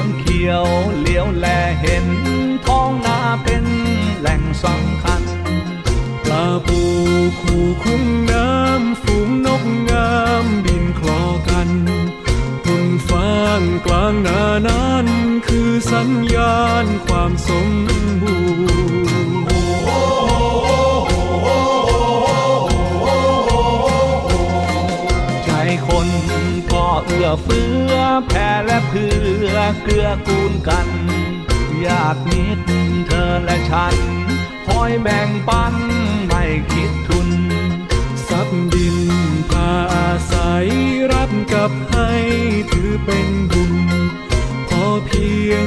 องเขียวเลี้ยวแลเห็น ท้องนาเป็นแหล่งสำคัญปลาปูคู่คุ้มน้ำฝูงนกงามบินคลอกันบนฟางกลางนานั้น คือสัญญาณความสมบูรณ์ คนก็เอื้อเฟื้อแผ่และเพื่อเกื้อกูลกันอยากมิตรเธอและฉัน คอยแบ่งปันไม่คิดทุน ทรัพย์ดินพาอาศัยรับกับให้ถือเป็นบุญพอเพียง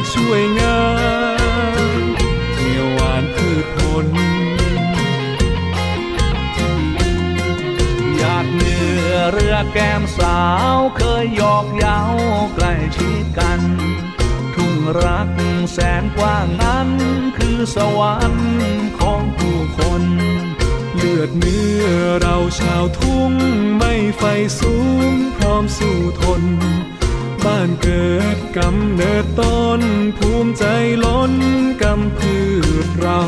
กช่วยงานเกี่ยวหวานพืชผลหยาดเหนือเรือแก้มสาวเคยหยอกเย้าใกล้ชิดกัน ทุ่งรักแสนกว้างนั้น คือสวรรค์ของผู้คนเลือดเนื้อเราชาวทุ่งไม่ไฟสูงพร้อมสู้ทน บ้านเกิด กำเนิดต้นภูมิใจล้นกำพืชเรา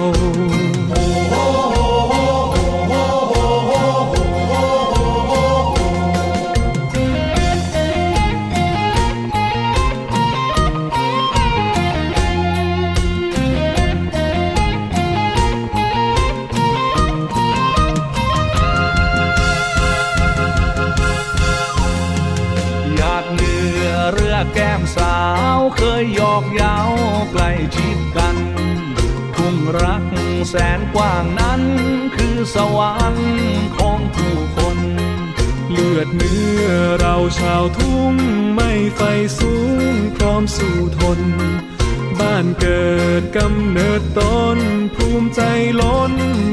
แก้มสาวเคยหยอกเย้าใกล้ชิดกันทุ่งรักแสนกว้างนั้น คือสวรรค์ของผู้คน เลือดเนื้อเราชาวทุ่งไม่ไฟสูงพร้อมสู้ทน บ้านเกิดกำเนิดต้นภูมิใจล้น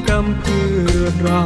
กำเพืชเรา